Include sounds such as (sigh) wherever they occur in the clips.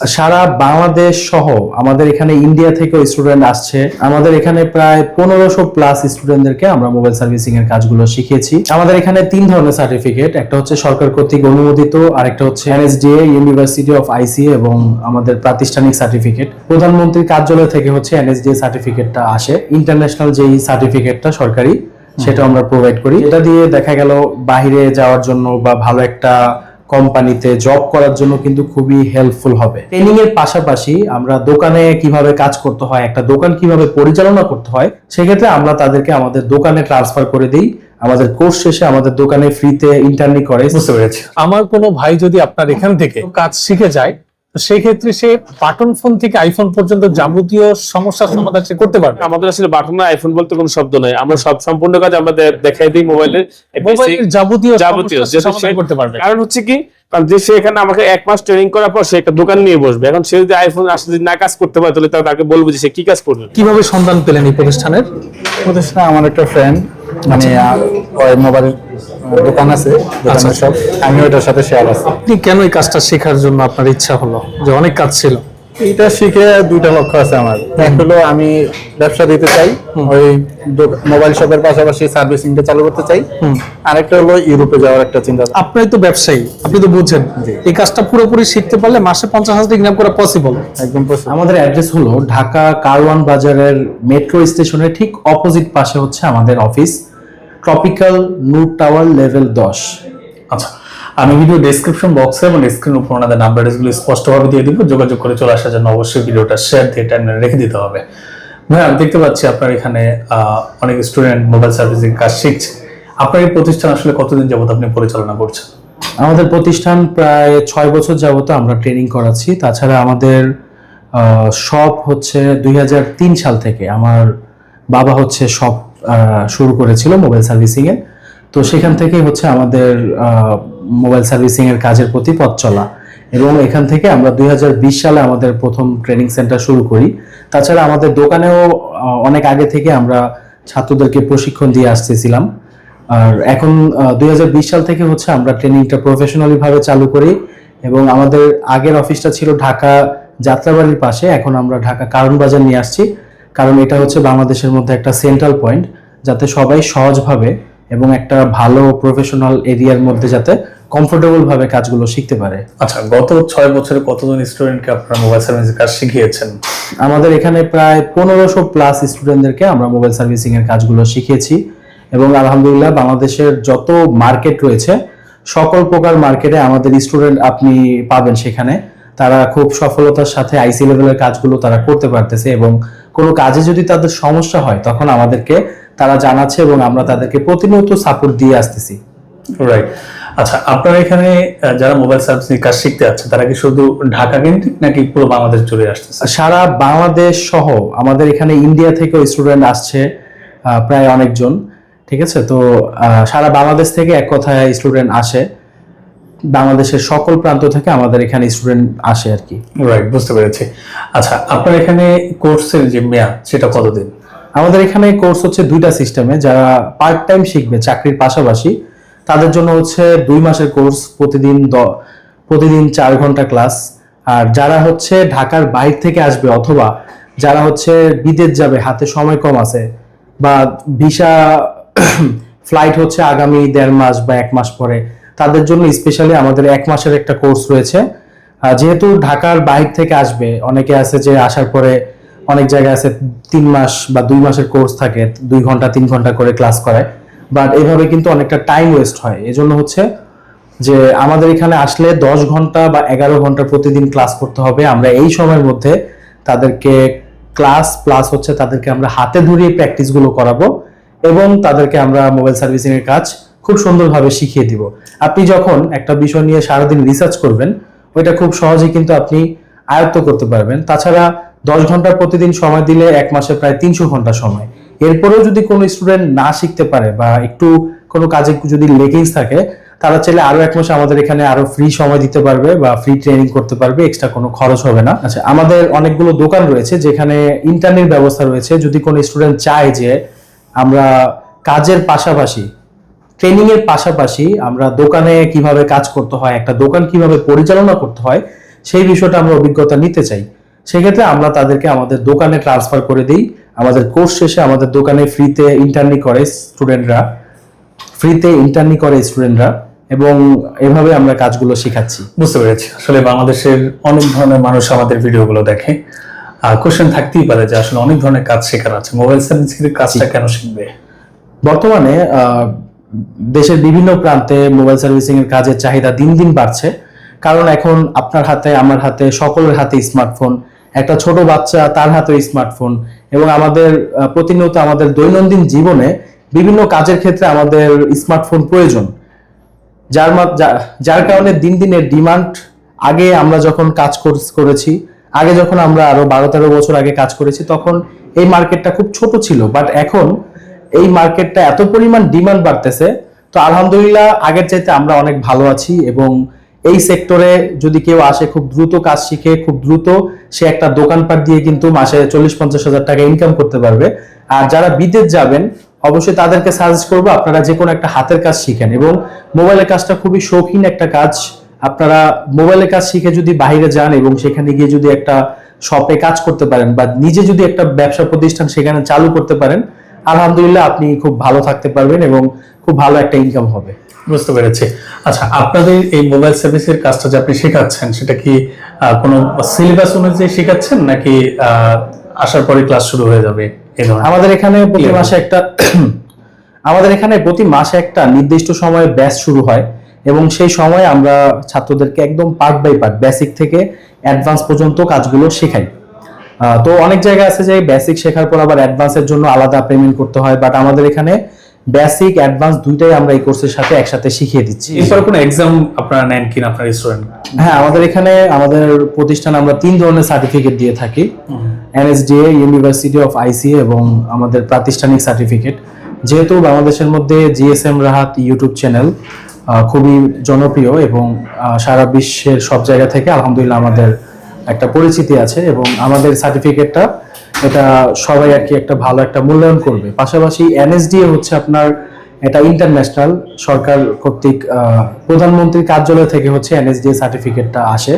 সারা বাংলাদেশ সহ আমাদের এখানে ইন্ডিয়া থেকেও স্টুডেন্ট আসছে। আমাদের এখানে প্রায় পনেরোশো প্লাস স্টুডেন্টদেরকে আমরা মোবাইল সার্ভিসিং এর কাজগুলো শিখিয়েছি। আমাদের এখানে তিন ধরনের সার্টিফিকেট একটা হচ্ছে সরকার কর্তৃক অনুমোদিত আরেকটা হচ্ছে এনএসডিএ ইউনিভার্সিটি অফ আইসি এবং আমাদের প্রাতিষ্ঠানিক সার্টিফিকেট প্রধানমন্ত্রীর কার্যালয় থেকে হচ্ছে এনএসডিএ সার্টিফিকেটটা আসে। ইন্টারন্যাশনাল যেই সার্টিফিকেটটা সরকারি সেটা আমরা প্রোভাইড করি। এটা দিয়ে দেখা গেল বাইরে যাওয়ার জন্য বা ভালো একটা কোম্পানিতে জব করার জন্য কিন্তু খুবই হেল্পফুল হবে। ট্রেনিং এর পাশাপাশি আমরা দোকানে কীভাবে কাজ করতে হয় একটা দোকান কীভাবে পরিচালনা করতে হয় সেক্ষেত্রে আমরা তাদেরকে আমাদের দোকানে ট্রান্সফার করে দিই। আমাদের কোর্স শেষে আমাদের দোকানে ফ্রিতে ইন্টার্নি করে। বুঝতে পেরেছি। আমার কোনো ভাই যদি আপনার এখান থেকে কাজ শিখে যায় সেই ক্ষেত্রে সে বাটন ফোন থেকে আইফোন পর্যন্ত যাবতীয় সমস্যার সমাধান সে করতে পারবে। আমাদের আসলে বাটন আইফোন বলতে কোনো শব্দ নাই। আমরা সব সম্পূর্ণ কাজ আমাদের দেখাই দিই মোবাইলের মোবাইলের যাবতীয় যাবতীয় করতে পারবে। কারণ হচ্ছে কি কারণ যে সে এখানে আমাকে এক মাস ট্রেনিং করার পর সে একটা দোকান নিয়ে বসবে। এখন সে যদি আইফোন আসলে যদি না কাজ করতে পারে তাহলে তাকে বলব যে সে কি কাজ করবে। কীভাবে সন্ধান পেলেন এই প্রতিষ্ঠানের? প্রতিষ্ঠানে আমার একটা ফ্রেন্ড মানে মোবাইল দোকান আছে দোকানের সব। আমি ওইটার সাথে শেয়ার আছে। আপনি কেন এই কাজটা শেখার জন্য আপনার ইচ্ছা হলো? যে অনেক কাজ ছিল। এটা শিখে দুইটা লক্ষ্য আছে আমার। এক হলো আমি ব্যবসা দিতে চাই ওই মোবাইল শপের পাশাপাশি সার্ভিসিংটা চালু করতে চাই। আরেকটা হলো ইউরোপে যাওয়ার একটা চিন্তা। আপনি তো ব্যবসায়ী আপনি তো বুঝছেন এই কাজটা পুরোপুরি শিখতে পারলে মাসে পঞ্চাশ হাজার ইনকাম করা পসিবল একদম। আমাদের অ্যাড্রেস হলো ঢাকা কারওয়ান বাজারের মেট্রো স্টেশনের ঠিক অপোজিট পাশে হচ্ছে আমাদের office tropical Noor tower level দশ। আচ্ছা আমি ভিডিও ডেসক্রিপশন বক্সে এবং স্ক্রিন উপর ওনাদের নাম্বারগুলো স্পষ্টভাবে দিয়ে দিব, যোগাযোগ করে চলে আসার জন্য অবশ্যই ভিডিওটা শেয়ার দিয়ে টাইমলাইনে রেখে দিতে হবে। ভাই, আমি দেখতে পাচ্ছি আপনার এখানে অনেক স্টুডেন্ট মোবাইল সার্ভিসিং কাজ শিখছে। আপনার এই প্রতিষ্ঠান আসলে কতদিন যাবত আপনি পরিচালনা করছেন? আমাদের প্রতিষ্ঠান প্রায় ছয় বছর যাবত আমরা ট্রেনিং করাচ্ছি। তাছাড়া আমাদের শপ হচ্ছে দুই হাজার তিন সাল থেকে। আমার বাবা হচ্ছে শপ শুরু করেছিল মোবাইল সার্ভিসিং এর তো সেখান থেকেই হচ্ছে আমাদের মোবাইল সার্ভিসিং এর কাজের প্রতি পথ চলা। এবং এখান থেকে আমরা দুই হাজার বিশ সালে আমাদের প্রথম ট্রেনিং সেন্টার শুরু করি। তাছাড়া আমাদের দোকানেও অনেক আগে থেকে আমরা ছাত্রদেরকে প্রশিক্ষণ দিয়ে আসতেছিলাম। আর এখন দুই হাজার বিশ সাল থেকে হচ্ছে আমরা ট্রেনিংটা প্রফেশনালি ভাবে চালু করি। এবং আমাদের আগের অফিসটা ছিল ঢাকা যাত্রাবাড়ির পাশে। এখন আমরা ঢাকা কারণ বাজার নিয়ে আসছি। কারণ এটা হচ্ছে বাংলাদেশের মধ্যে একটা সেন্ট্রাল পয়েন্ট যাতে সবাই সহজভাবে এবং একটা ভালো প্রফেশনাল এরিয়ার মধ্যে যাতে কমফোর্টেবল ভাবে কাজগুলো শিখতে পারে। আচ্ছা গত ছয় বছরে কতজন স্টুডেন্টকে আপনারা মোবাইল সার্ভিসিং কাজ শিখিয়েছেন? আমাদের এখানে প্রায় পনেরোশো প্লাস স্টুডেন্টদেরকে আমরা মোবাইল সার্ভিসিং এর কাজগুলো শিখিয়েছি এবং আলহামদুলিল্লাহ বাংলাদেশের যত মার্কেট রয়েছে সকল প্রকার মার্কেটে আমাদের স্টুডেন্ট আপনি পাবেন সেখানে। তারা খুব সফলতার সাথে আইসি লেভেলের কাজগুলো তারা করতে পারতেছে এবং কোনো কাজে যদি তাদের সমস্যা হয় তখন আমাদেরকে তারা জানাচ্ছে এবং আমরা তাদেরকে প্রতিনিয়ত সাপোর্ট দিয়ে আসতেছি। রাইট আচ্ছা আপনার এখানে যারা মোবাইল সার্ভিসিং কাজ শিখতে যাচ্ছে তারা কি শুধু ঢাকা কেন্দ্রিক নাকি পুরো বাংলাদেশ চলে আসতেছে? সারা বাংলাদেশ সহ আমাদের এখানে ইন্ডিয়া থেকেও স্টুডেন্ট আসছে প্রায় অনেকজন ঠিক আছে? তো সারা বাংলাদেশ থেকে এক কথায় স্টুডেন্ট আসে। বাংলাদেশের সকল প্রান্ত থেকে আমাদের এখানে স্টুডেন্ট আসে আর কি। রাইট বুঝতে পেরেছি। আচ্ছা আপনার এখানে কোর্সের যে মেয়াদ সেটা কতদিন? আমাদের এখানে কোর্স হচ্ছে দুইটা সিস্টেমে যারা পার্ট টাইম শিখবে চাকরির পাশাপাশি তাদের জন্য হচ্ছে দুই মাসের কোর্স প্রতিদিন প্রতিদিন চার ঘণ্টা ক্লাস আর যারা হচ্ছে ঢাকার বাইরে থেকে আসবে অথবা যারা হচ্ছে বিদেশ যাবে হাতে সময় কম আছে বা ভিসা ফ্লাইট (coughs) হচ্ছে আগামী দেড় মাস বা এক মাস পরে তাদের জন্য স্পেশালি আমাদের এক মাসের একটা কোর্স রয়েছে। যেহেতু ঢাকার বাইরে থেকে আসবে, অনেকে আছে যে আসার পরে অনেক জায়গায় আছে তিন মাস বা দুই মাসের কোর্স থাকে, দুই ঘণ্টা, তিন ঘণ্টা করে ক্লাস করায়। বাট এভাবে কিন্তু অনেকটা টাইম ওয়েস্ট হয়। এজন্য হচ্ছে যে আমাদের এখানে আসলে দশ ঘণ্টা বা এগারো ঘণ্টা প্রতিদিন ক্লাস করতে হবে। আমরা এই সময়ের মধ্যে তাদেরকে ক্লাস প্লাস হচ্ছে তাদেরকে আমরা হাতে ধরিয়ে প্র্যাকটিসগুলো করাবো এবং তাদেরকে আমরা মোবাইল সার্ভিসিং এর কাজ খুব সুন্দরভাবে শিখিয়ে দিব। আপনি যখন একটা বিষয় নিয়ে সারাদিন রিসার্চ করবেন, ওইটা খুব সহজেই কিন্তু আপনি আয়ত্ত করতে পারবেন। তাছাড়া দশ ঘণ্টা প্রতিদিন সময় দিলে এক মাসে প্রায় তিনশো ঘণ্টা সময়। এরপরেও যদি কোনো স্টুডেন্ট না শিখতে পারে বা একটু কোনো কাজে যদি লেগিংস থাকে, তারা চাইলে আরও এক মাসে আমাদের এখানে আরও ফ্রি সময় দিতে পারবে বা ফ্রি ট্রেনিং করতে পারবে এক্সট্রা কোনো খরচ হবে না। আচ্ছা আমাদের অনেকগুলো দোকান রয়েছে যেখানে ইন্টারনেট ব্যবস্থা রয়েছে। যদি কোনো স্টুডেন্ট চায় যে আমরা কাজের পাশাপাশি ট্রেনিং এর পাশাপাশি আমরা দোকানে কীভাবে কাজ করতে হয় একটা দোকান কীভাবে পরিচালনা করতে হয় সেই বিষয়টা আমরা অভিজ্ঞতা নিতে চাই। সেক্ষেত্রে আমরা তাদেরকে আমাদের দোকানে ট্রান্সফার করে দিই। আমাদের কোর্স শেষে আমাদের দোকানে ফ্রিতে ইন্টার্নি করে স্টুডেন্টরা ফ্রিতে ইন্টার্নি করে স্টুডেন্টরা এবং এভাবে আমরা কাজগুলো শেখাচ্ছি। বুঝতে পেরেছি। আসলে বাংলাদেশের অনেক ধরনের মানুষ আমাদের ভিডিওগুলো দেখে। কোশ্চেন থাকতেই পারে যে আসলে অনেক ধরনের কাজ শেখার আছে। মোবাইল সার্ভিসিং কাজটা কেন শিখবে? বর্তমানে আহ, দেশের বিভিন্ন প্রান্তে মোবাইল সার্ভিসিং এর কাজের চাহিদা দিন দিন বাড়ছে। কারণ এখন আপনার হাতে, আমার হাতে, সকলের হাতে স্মার্টফোন। একটা ছোট বাচ্চা, তার হাতে স্মার্টফোন। এবং আমাদের প্রতিনিয়ত আমাদের দৈনন্দিন জীবনে বিভিন্ন কাজের ক্ষেত্রে আমাদের স্মার্টফোন প্রয়োজন। যার যার কারণে দিন দিনের ডিমান্ড, আগে আমরা যখন কাজ কর- করেছি, আগে যখন আমরা আরও বারো তেরো বছর আগে কাজ করেছি, তখন এই মার্কেটটা খুব ছোট ছিল। বাট এখন এই মার্কেটটা এত পরিমাণ ডিমান্ড বাড়তেছে, তো আলহামদুলিল্লাহ আগের চাইতে আমরা অনেক ভালো আছি এবং এই সেক্টরে যদি কেউ আসে, খুব দ্রুত কাজ শিখে, খুব দ্রুত সে একটা দোকানপাট দিয়ে কিন্তু মাসে চল্লিশ পঞ্চাশ হাজার টাকা ইনকাম করতে পারবে। আর যারা বিদেশ যাবেন, অবশ্যই তাদেরকে সাজেস্ট করব আপনারা যে কোনো একটা হাতের কাজ শিখেন এবং মোবাইলের কাজটা খুবই শৌখিন একটা কাজ। আপনারা মোবাইলের কাজ শিখে যদি বাইরে যান এবং সেখানে গিয়ে যদি একটা শপে কাজ করতে পারেন বা নিজে যদি একটা ব্যবসা প্রতিষ্ঠান সেখানে চালু করতে পারেন আলহামদুলিল্লাহ আপনি খুব ভালো থাকতে পারবেন এবং খুব ভালো একটা ইনকাম হবে। বুঝতে পেরেছি। আচ্ছা আপনাদের এই মোবাইল সার্ভিসের কাজটা যে আপনি শেখাচ্ছেন সেটা কি কোনো সিলেবাস অনুযায়ী শেখাচ্ছেন নাকি আসার পরে ক্লাস শুরু হয়ে যাবে আমাদের এখানে প্রতি মাসে একটা (coughs) আমাদের এখানে প্রতি মাসে একটা নির্দিষ্ট সময়ে ব্যাচ শুরু হয় এবং সেই সময় আমরা ছাত্রদেরকে একদম পার্ট বাই পার্ট বেসিক থেকে অ্যাডভান্স পর্যন্ত কাজগুলো শেখাই। তো অনেক জায়গা আছে যে বেসিক শেখার পর আবার অ্যাডভান্সের জন্য আলাদা পেমেন্ট করতে হয় বাট আমাদের এখানে বেসিক অ্যাডভান্স দুইটাই আমরা এই কোর্সের সাথে একসাথে শিখিয়ে দিচ্ছি। এরপর কোনো এক্সাম আপনারা নেন কিনা আপনার স্টুডেন্ট হ্যাঁ আমাদের এখানে আমাদের প্রতিষ্ঠান আমরা তিন ধরনের সার্টিফিকেট দিয়ে থাকি। এনএসডিএ ইউনিভার্সিটি অফ আইসি এবং আমাদের প্রাতিষ্ঠানিক সার্টিফিকেট যেহেতু বাংলাদেশের মধ্যে জিএসএম রাহাত ইউটিউব চ্যানেল খুবই জনপ্রিয় এবং সারা বিশ্বের সব জায়গা থেকে আলহামদুলিল্লাহ আমাদের একটা পরিচিতি আছে এবং আমাদের সার্টিফিকেটটা এটা সবাই আর কি একটা ভালো একটা মূল্যায়ন করবে। পাশাপাশি এনএসডিএ হচ্ছে আপনার এটা ইন্টারন্যাশনাল সরকার কর্তৃক প্রধানমন্ত্রীর কার্যালয় থেকে হচ্ছে এনএসডিএ সার্টিফিকেটটা আসে।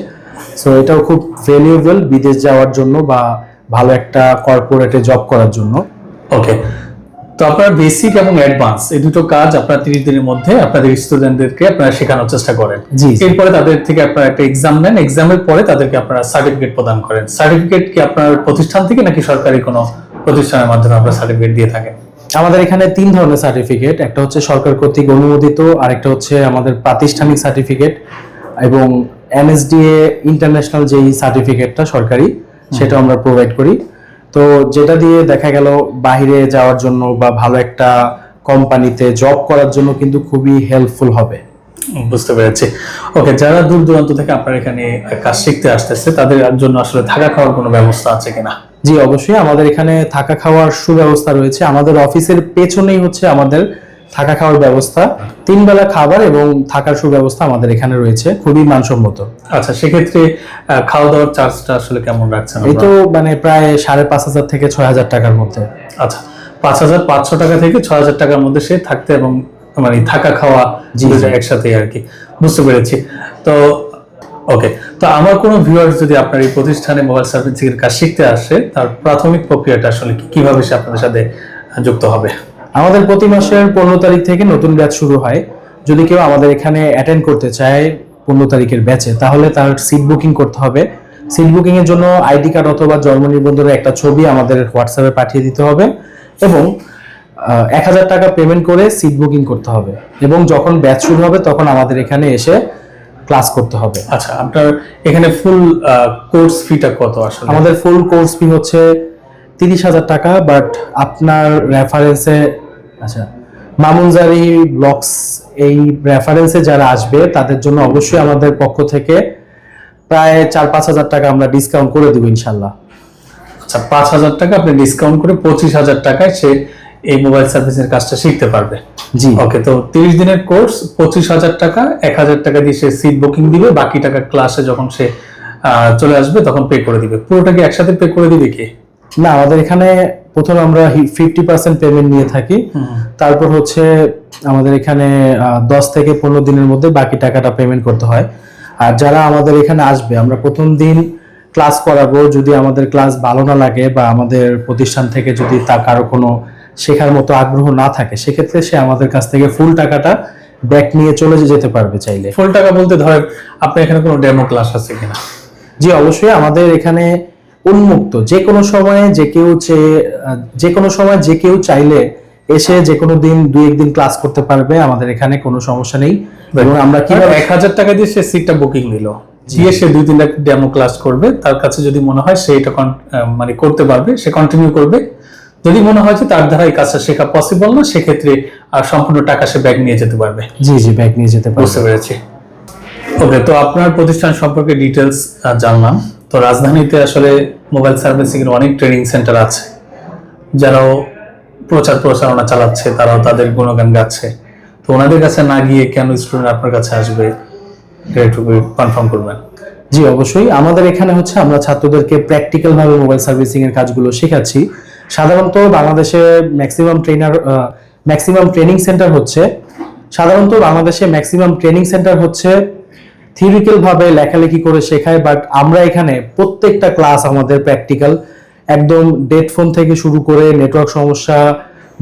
সো এটাও খুব ভ্যালুয়েবল বিদেশ যাওয়ার জন্য বা ভালো একটা কর্পোরেটে জব করার জন্য। ওকে তো আপনার বেসিক এবং অ্যাডভান্স এই দুটো কাজ আপনার তিরিশ দিনের মধ্যে আপনাদের স্টুডেন্টদেরকে আপনারা শেখানোর চেষ্টা করেন। জি। এরপরে তাদের থেকে আপনারা একটা এক্সাম নেন। এক্সামের পরে তাদেরকে আপনারা সার্টিফিকেট প্রদান করেন। সার্টিফিকেট কি আপনার প্রতিষ্ঠান থেকে নাকি সরকারি কোনো প্রতিষ্ঠানের মাধ্যমে আপনারা সার্টিফিকেট দিয়ে থাকেন? আমাদের এখানে তিন ধরনের সার্টিফিকেট একটা হচ্ছে সরকার কর্তৃক অনুমোদিত আরেকটা হচ্ছে আমাদের প্রাতিষ্ঠানিক সার্টিফিকেট এবং এনএসডিএ ইন্টারন্যাশনাল যেই সার্টিফিকেটটা সরকারি সেটা আমরা প্রোভাইড করি। তো যেটা দিয়ে দেখা গেল বাহিরে যাওয়ার জন্য বা ভালো একটা কোম্পানিতে জব করার জন্য কিন্তু খুবই হেল্পফুল হবে। বুঝতে পেরেছি। ওকে যারা দূর দূরান্ত থেকে আপনার এখানে কাজ শিখতে আসতেছে তাদের জন্য আসলে থাকা খাওয়ার কোনো ব্যবস্থা আছে কিনা? জি অবশ্যই আমাদের এখানে থাকা খাওয়ার সুব্যবস্থা রয়েছে। আমাদের অফিসের পেছনেই হচ্ছে আমাদের থাকা খাওয়ার ব্যবস্থা তিন বেলা খাবার এবং থাকার সুব্যবস্থা আমাদের এখানে রয়েছে খুবই মানসম্মত। আচ্ছা সেক্ষেত্রে খাওয়া দাওয়ার চার্জটা আসলে কেমন রাখছেন এই তো মানে প্রায় সাড়ে পাঁচ হাজার থেকে ছয় হাজার টাকার মধ্যে। আচ্ছা পাঁচ হাজার পাঁচশো টাকা থেকে ছয় হাজার টাকার মধ্যে সে থাকতে এবং মানে থাকা খাওয়া জি, দুটো একসাথে আর কি। বুঝতে পেরেছি। তো ওকে তো আমার কোনো ভিউয়ার্স যদি আপনার এই প্রতিষ্ঠানে মোবাইল সার্ভিসিং এর কাজ শিখতে আসে তার প্রাথমিক প্রক্রিয়াটা আসলে কীভাবে সে আপনাদের সাথে যুক্ত হবে? আমাদের প্রতি মাসের পনেরো তারিখ থেকে নতুন ব্যাচ শুরু হয়। যদি কেউ আমাদের এখানে অ্যাটেন্ড করতে চায় পনেরো তারিখের ব্যাচে তাহলে তার সিট বুকিং করতে হবে। সিট বুকিং এর জন্য আইডি কার্ড অথবা জন্ম নিবন্ধনের একটা ছবি আমাদের হোয়াটসঅ্যাপে পাঠিয়ে দিতে হবে এবং এক হাজার টাকা পেমেন্ট করে সিট বুকিং করতে হবে এবং যখন ব্যাচ শুরু হবে তখন আমাদের এখানে এসে ক্লাস করতে হবে। আচ্ছা আপনার এখানে ফুল কোর্স ফিটা কত আসলে? আমাদের ফুল কোর্স ফি হচ্ছে তিরিশ হাজার টাকা বাট আপনার রেফারেন্সে আচ্ছা মামুনজারি ব্লগস এই রেফারেন্সে যারা আসবে তাদের জন্য অবশ্যই আমাদের পক্ষ থেকে প্রায় চার পাঁচ হাজার টাকা আমরা ডিসকাউন্ট করে দিব ইনশাল্লাহ আচ্ছা পাঁচ হাজার টাকা আপনি ডিসকাউন্ট করে পঁচিশ হাজার টাকায় সে এই মোবাইল সার্ভিসের কাজটা শিখতে পারবে। জি। ওকে তো তিরিশ দিনের কোর্স পঁচিশ হাজার টাকা এক হাজার টাকা দিয়ে সে সিট বুকিং দিবে বাকি টাকা ক্লাসে যখন সে চলে আসবে তখন পে করে দিবে। পুরোটা কি একসাথে পে করে দিবে কি? না আমাদের এখানে প্রথম আমরা ফিফটি পার্সেন্ট পেমেন্ট নিয়ে থাকি। তারপর হচ্ছে আমাদের এখানে দশ থেকে পনেরো দিনের মধ্যে বাকি টাকাটা পেমেন্ট করতে হয়। আর যারা আমাদের এখানে আসবে আমরা প্রথম দিন ক্লাস করাবো যদি আমাদের ক্লাস ভালো না লাগে বা আমাদের প্রতিষ্ঠান থেকে যদি তার কারও কোনো শেখার মতো আগ্রহ না থাকে সেক্ষেত্রে সে আমাদের কাছ থেকে ফুল টাকাটা ব্যাক নিয়ে চলে যেতে পারবে চাইলে। ফুল টাকা বলতে ধরেন আপনার এখানে কোনো ডেমো ক্লাস আছে কিনা? জি অবশ্যই আমাদের এখানে উন্মুক্ত। যে কোনো সময়ে যে কেউ যে কোনো সময় যে কেউ চাইলে এসে যে কোনো দিন দুই একদিন ক্লাস করতে পারবে আমাদের এখানে কোনো সমস্যা নেই। এবং আমরা কীভাবে এক হাজার টাকা দিয়ে সে সিটটা বুকিং নিল। দিয়ে সে দুই দিন ডেমো ক্লাস করবে তার কাছে যদি মনে হয় সে এটা মানে করতে পারবে সে কন্টিনিউ করবে। যদি মনে হয় যে তার দ্বারা এই কাজটা শেখা পসিবল না সেক্ষেত্রে আর সম্পূর্ণ টাকা সে ব্যাগ নিয়ে যেতে পারবে। জি জি ব্যাগ নিয়ে যেতে পারবে। বুঝতে পেরেছি। ওকে তো আপনার প্রতিষ্ঠান সম্পর্কে ডিটেলস জানলাম। তো রাজধানীতে আসলে মোবাইল সার্ভিসিং এর অনেক ট্রেনিং সেন্টার আছে, যারাও প্রচার প্রচারণা চালাচ্ছে, তারাও তাদের গুণগান গাচ্ছে। তো ওনাদের কাছে না গিয়ে কেন স্টুডেন্ট আপনার কাছে আসবে এটা একটু কনফার্ম করবেন। জি, অবশ্যই। আমাদের এখানে হচ্ছে আমরা ছাত্রদেরকে প্র্যাকটিক্যাল ভাবে মোবাইল সার্ভিসিং এর কাজগুলো শেখাচ্ছি। সাধারণত বাংলাদেশে maximum trainer maximum training center হচ্ছে। সাধারণত বাংলাদেশে ম্যাক্সিমাম ট্রেনিং সেন্টার হচ্ছে থিওরিক্যাল ভাবে লেখালেখি করে শেখায় বাট আমরা এখানে প্রত্যেকটা ক্লাস আমাদের প্র্যাকটিক্যাল একদম ডেট ফোন থেকে শুরু করে নেটওয়ার্ক সমস্যা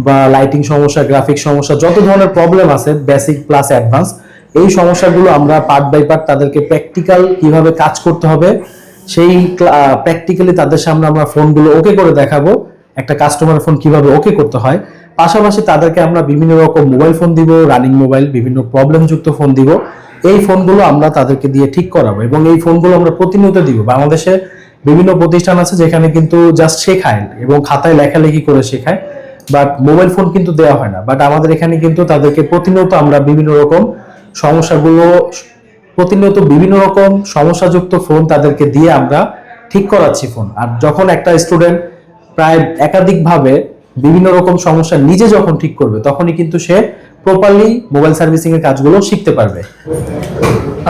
বা লাইটিং সমস্যা গ্রাফিক সমস্যা, যত ধরনের প্রবলেম আছে বেসিক প্লাস অ্যাডভান্স এই সমস্যাগুলো আমরা পার্ট বাই পার্ট তাদেরকে প্র্যাকটিক্যাল কীভাবে কাজ করতে হবে, সেই প্র্যাকটিক্যালি তাদের সামনে আমরা ফোনগুলো ওকে করে দেখাবো, একটা কাস্টমার ফোন কীভাবে ওকে করতে হয়। পাশাপাশি তাদেরকে আমরা বিভিন্ন রকম মোবাইল ফোন দিব রানিং মোবাইল বিভিন্ন প্রবলেম যুক্ত ফোন দিব। এই ফোনগুলো আমরা তাদেরকে দিয়ে ঠিক করাবো এবং এই ফোনগুলো আমরা প্রতিনিয়ত দিব। বাংলাদেশে বিভিন্ন প্রতিষ্ঠান আছে যেখানে কিন্তু জাস্ট শেখায় এবং খাতায় লেখালেখি করে শেখায় বাট মোবাইল ফোন কিন্তু দেওয়া হয় না। বাট আমাদের এখানে কিন্তু তাদেরকে প্রতিনিয়ত আমরা বিভিন্ন রকম সমস্যাগুলো, প্রতিনিয়ত বিভিন্ন রকম সমস্যাযুক্ত ফোন তাদেরকে দিয়ে আমরা ঠিক করাচ্ছি ফোন আর যখন একটা স্টুডেন্ট প্রায় একাধিকভাবে বিভিন্ন রকম সমস্যা নিজে যখন ঠিক করবে তখনই কিন্তু সে প্রপারলি মোবাইল সার্ভিসিং এর কাজগুলো শিখতে পারবে।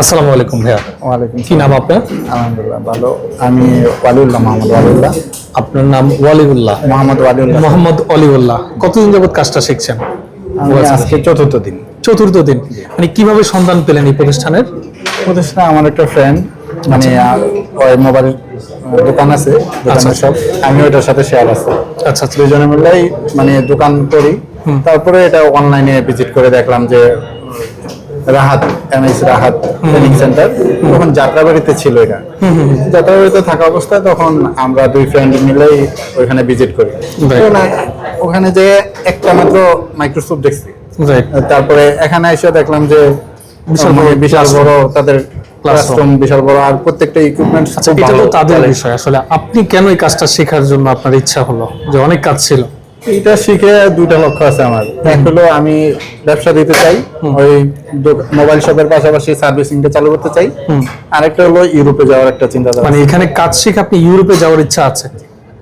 আসসালামু আলাইকুম ভাইয়া। ওয়ালাইকুম কি নাম আপনার? আলহামদুলিল্লাহ ভালো। আমি ওয়ালিউল্লাহ মোহাম্মদ ওয়ালিউল্লাহ। আপনার নাম ওয়ালিউল্লাহ? মোহাম্মদ ওয়ালিউল্লাহ। মোহাম্মদ অলিউল্লাহ কতদিন যাবত কাজটা শিখছেন? আজকে চতুর্থ দিন। চতুর্থ দিন। মানে কীভাবে সন্ধান পেলেন এই প্রতিষ্ঠানের? প্রতিষ্ঠানে আমার একটা ফ্রেন্ড মানে ওই মোবাইল দোকান আছে দোকানের সব। আমি ওইটার সাথে শেয়ার আছে। আচ্ছা আচ্ছা। দুজনে মিলেই মানে দোকান করি। তারপরে এটা অনলাইনে ভিজিট করে দেখলাম যে Rahat MS Rahat training center তখন যাত্রাবাড়িতে ছিল এটা যাত্রাবাড়িতে থাকা অবস্থায় তখন আমরা দুই ফ্রেন্ড মিলেই ওইখানে ভিজিট করি। ওখানে যে একটা মাত্র মাইক্রোসফট দেখছি। তারপরে এখানে এসে দেখলাম যে বিশাল বড় তাদের। ক্লাসরুম বিশাল বড় আর প্রত্যেকটা ইকুইপমেন্ট আচ্ছা এটা তো তাদের বিষয়। আসলে আপনি কেন এই কাজটা শেখার জন্য আপনার ইচ্ছা হলো? যে অনেক কাজ ছিল। এটা শিখে দুইটা লক্ষ্য আছে আমার। এক হলো আমি ব্যবসা দিতে চাই ওই মোবাইল শপের পাশাপাশি সার্ভিসিংটা চালু করতে চাই। আরেকটা হলো ইউরোপে যাওয়ার একটা চিন্তা মানে এখানে কাজ শিখে আপনি ইউরোপে যাওয়ার ইচ্ছা আছে?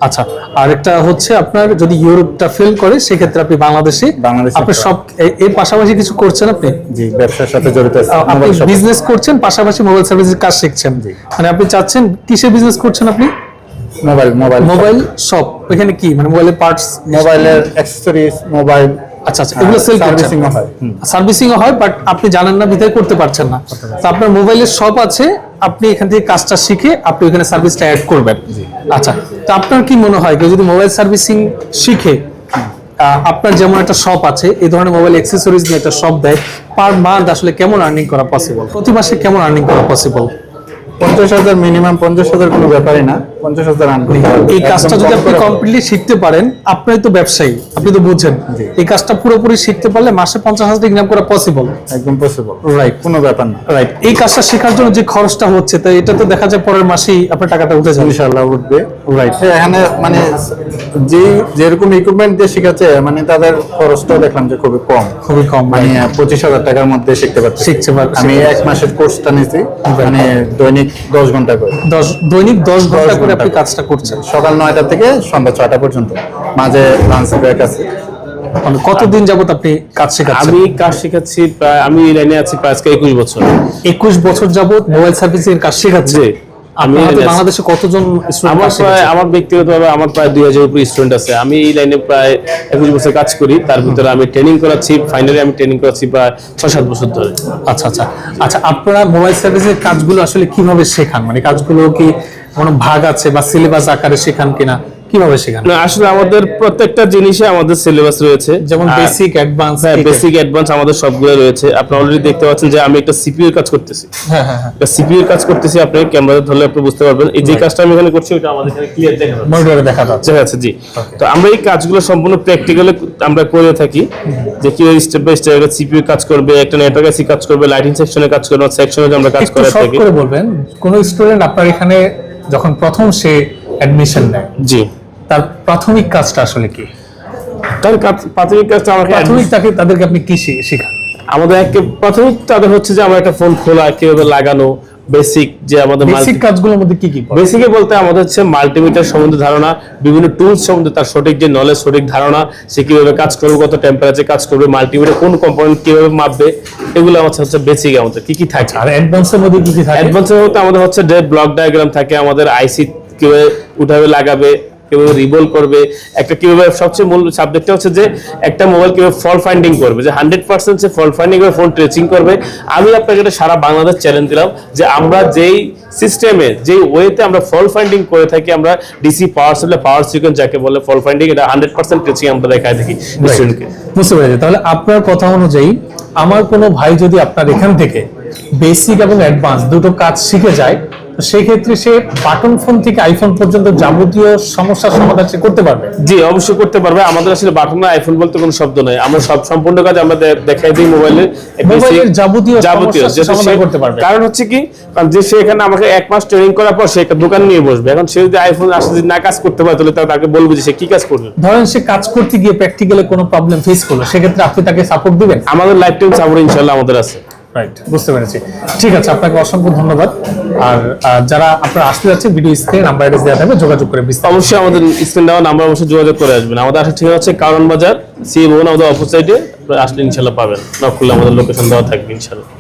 আচ্ছা আরেকটা হচ্ছে আপনার যদি ইউরোপটা ফেল করে সেক্ষেত্রে আপনি বাংলাদেশে বাংলাদেশে আপনি সব এর পাশাপাশি কিছু করছেন আপনি? জি ব্যবসার সাথে জড়িত আপনি বিজনেস করছেন পাশাপাশি মোবাইল সার্ভিসের কাজ শিখছেন। মানে আপনি চাচ্ছেন কিসে বিজনেস করছেন আপনি? মোবাইল মোবাইল মোবাইল শপ এখানে কি? মানে মোবাইলের পার্টস মোবাইলের অ্যাক্সেসরিজ মোবাইল আচ্ছা আচ্ছা এগুলো সেল সার্ভিসিং হয়। হুম। সার্ভিসিং হয় বাট আপনি জানেন না বিধায় করতে পারছেন না। তো আপনার মোবাইলের শপ আছে আপনি এখান থেকে কাজটা শিখে আপনি ওখানে সার্ভিসটা অ্যাড করবেন। আচ্ছা তো আপনার কি মনে হয় কেউ যদি মোবাইল সার্ভিসিং শিখে আপনার যেমন একটা শপ আছে এই ধরনের মোবাইল অ্যাক্সেসরিজ নিয়ে একটা শপ দেয় পার মান্থ আসলে কেমন আর্নিং করা পসিবল প্রতি মাসে কেমন আর্নিং করা পসিবল পঞ্চাশ হাজার মিনিমাম পঞ্চাশ হাজার কোনো ব্যাপারই না। পঞ্চাশ হাজার এই কাজটা যদি আপনি কমপ্লিটলি শিখতে পারেন আপনি তো ব্যবসায়ী আপনি তো বুঝছেন এই কাজটা পুরোপুরি শিখতে পারলে মাসে পঞ্চাশ হাজার ইনকাম করা পসিবল একদম পসিবল রাইট কোনো ব্যাপার না। রাইট এই কাজটা শেখার জন্য যে খরচটা হচ্ছে তাই এটা তো দেখা যায় পরের মাসেই আপনার টাকাটা উঠে যাবে। ইনশাআল্লাহ উঠবে। রাইট এখানে মানে যে যেরকম ইকুইপমেন্ট দিয়ে শিখাচ্ছে মানে তাদের খরচটাও দেখলাম যে খুবই কম। খুবই কম মানে পঁচিশ হাজার টাকার মধ্যে শিখতে পারছি শিখতে পারছি। আমি এক মাসের কোর্সটা নিয়েছি মানে দৈনিক দশ ঘণ্টা করে। দশ দৈনিক দশ ঘণ্টা করে আপনি কাজটা করছেন? সকাল নয়টা থেকে সন্ধ্যা ছয়টা পর্যন্ত। মাঝে লাঞ্চ ব্রেক আছে। মানে কতদিন যাবত আপনি কাজ শেখাচ্ছেন? আমি কাজ শেখাচ্ছি প্রায় আমি এই লাইনে আছি প্রায় আজকে একুশ বছর। একুশ বছর যাবত মোবাইল সার্ভিসিং এর কাজ শেখাচ্ছে আমি বাংলাদেশে কতজন আমার প্রায় আমার ব্যক্তিগতভাবে আমার প্রায় দুই হাজার উপর স্টুডেন্ট আছে। আমি এই লাইনে প্রায় একুশ বছর কাজ করি। তার ভিতরে আমি ট্রেনিং করাচ্ছি। ফাইনালি আমি ট্রেনিং করাচ্ছি প্রায় ছয় সাত বছর ধরে। আচ্ছা আচ্ছা। আচ্ছা আপনারা মোবাইল সার্ভিসের কাজগুলো আসলে কীভাবে শেখান? মানে কাজগুলো কি কোনো ভাগ আছে বা সিলেবাস আকারে শেখান কিনা? কীভাবে শেখান? না, আসলে আমাদের প্রত্যেকটা জিনিসে আমাদের সিলেবাস রয়েছে। যেমন বেসিক অ্যাডভান্স হ্যাঁ বেসিক অ্যাডভান্স আমাদের সবগুলো রয়েছে। আপনি অলরেডি দেখতে পাচ্ছেন যে আমি একটা সিপিইউ কাজ করতেছি। হ্যাঁ হ্যাঁ হ্যাঁ। কাজ করতেছি আপনি ক্যামেরাতে ধরলে আপনি বুঝতে পারবেন। এই যে কাজটা আমি এখানে করছি ওটা আমাদের এখানে ক্লিয়ার দেখা যাচ্ছে। মনিটরে দেখা যাচ্ছে। জি। তো আমরা এই কাজগুলো সম্পূর্ণ প্র্যাকটিক্যালি আমরা করে থাকি। যে কীভাবে স্টেপ বাই স্টেপ একটা সিপিইউ কাজ করবে একটা নেটওয়ার্ক আইসি কাজ করবে লাইটিং সেকশনে কাজ করবে সেকশনে আমরা কাজ করে থাকি। করে বলবেন কোন স্টুডেন্ট আপনার এখানে যখন প্রথম সে অ্যাডমিশন নেয় জি। তার প্রাথমিক কাজটা আসলে কি? তার কাজ- প্রাথমিক কাজটা আমাকে প্রাথমিক তাকে তাদেরকে আপনি কি শেখান? আমাদের একটা প্রাথমিক তাদের হচ্ছে যে আমার একটা ফোন খোলা কীভাবে লাগানো বেসিক যে আমাদের বেসিক কাজগুলোর মধ্যে কি কি? বেসিকে বলতে আমাদের হচ্ছে মাল্টিমিটার সম্বন্ধে ধারণা বিভিন্ন টুলস সম্বন্ধে তার সঠিক যে নলেজ সঠিক ধারণা সে কীভাবে কাজ করবে কত টেম্পারেচার কাজ করবে মাল্টিমিটার কোন কম্পোনেন্ট কীভাবে মাপবে এগুলো আমাদের হচ্ছে বেসিক আমাদের কি কি থাকে আর অ্যাডভান্সের মধ্যে কি কি থাকে অ্যাডভান্সের মধ্যে আমাদের হচ্ছে যে ব্লক ডায়াগ্রাম থাকে আমাদের আইসি কীভাবে উঠাবে লাগাবে কীভাবে রিবল করবে একটা কীভাবে সবচেয়ে মূল সাবজেক্টটা হচ্ছে যে একটা মোবাইল কীভাবে ফল ফাইন্ডিং করবে যে হান্ড্রেড পার্সেন্ট সে ফল ফাইন্ডিং করে ফোন ট্রেচিং করবে। আমি আপনাকে এটা সারা বাংলাদেশ চ্যালেঞ্জ দিলাম যে আমরা যেই সিস্টেমে যেই ওয়েতে আমরা ফল ফাইন্ডিং করে থাকি আমরা ডিসি পাওয়ার সেলে পাওয়ার সিকোয়েন্স যাকে বলে ফল ফাইন্ডিং এটা হান্ড্রেড পার্সেন্ট ট্রেচিং আমরা দেখাই দেখি স্টুডেন্টকে বুঝতে পেরেছি। তাহলে আপনার কথা অনুযায়ী আমার কোনো ভাই যদি আপনার এখান থেকে বেসিক এবং অ্যাডভান্স দুটো কাজ শিখে যায় সেই ক্ষেত্রে সে বাটন ফোন থেকে আইফোন পর্যন্ত যাবতীয় সমস্যার সমাধান সে করতে পারবে? জি অবশ্যই করতে পারবে। আমাদের আসলে বাটন না আইফোন বলতে কোনো শব্দ নয় আমরা সব সম্পূর্ণ কাজ আমরা দেখাই দিই মোবাইলে মোবাইলের যাবতীয় যাবতীয় সমাধান করতে পারবে। কারণ হচ্ছে কি কারণ যে সে এখানে আমাকে এক মাস ট্রেনিং করার পর সে একটা দোকান নিয়ে বসবে। এখন সে যদি আইফোন আসলে যদি না কাজ করতে পারে তাহলে তাকে বলব যে সে কি কাজ করবে। ধরেন সে কাজ করতে গিয়ে প্র্যাকটিক্যালি কোনো প্রবলেম ফেস করল সেক্ষেত্রে আপনি তাকে সাপোর্ট দিবেন? আমাদের লাইফ টাইম সাপোর্ট ইনশাল্লাহ আমাদের আছে। রাইট বুঝতে পেরেছি। ঠিক আছে, আপনাকে অসংখ্য ধন্যবাদ। আর যারা আপনারা আসতে যাচ্ছেন ভিডিও স্ক্রিনে নাম্বার অ্যাড্রেস দেওয়া থাকবে, যোগাযোগ করে অবশ্যই আমাদের স্ক্রিন দেওয়া নাম্বার অবশ্যই যোগাযোগ করে আসবেন। আমাদের আসলে ঠিক আছে কারণ বাজার সি ভবন আমাদের অপোসাইডে আসলে ইনশাল্লাহ পাবেন। না করলে আমাদের লোকেশন দেওয়া থাকবে ইনশাল্লাহ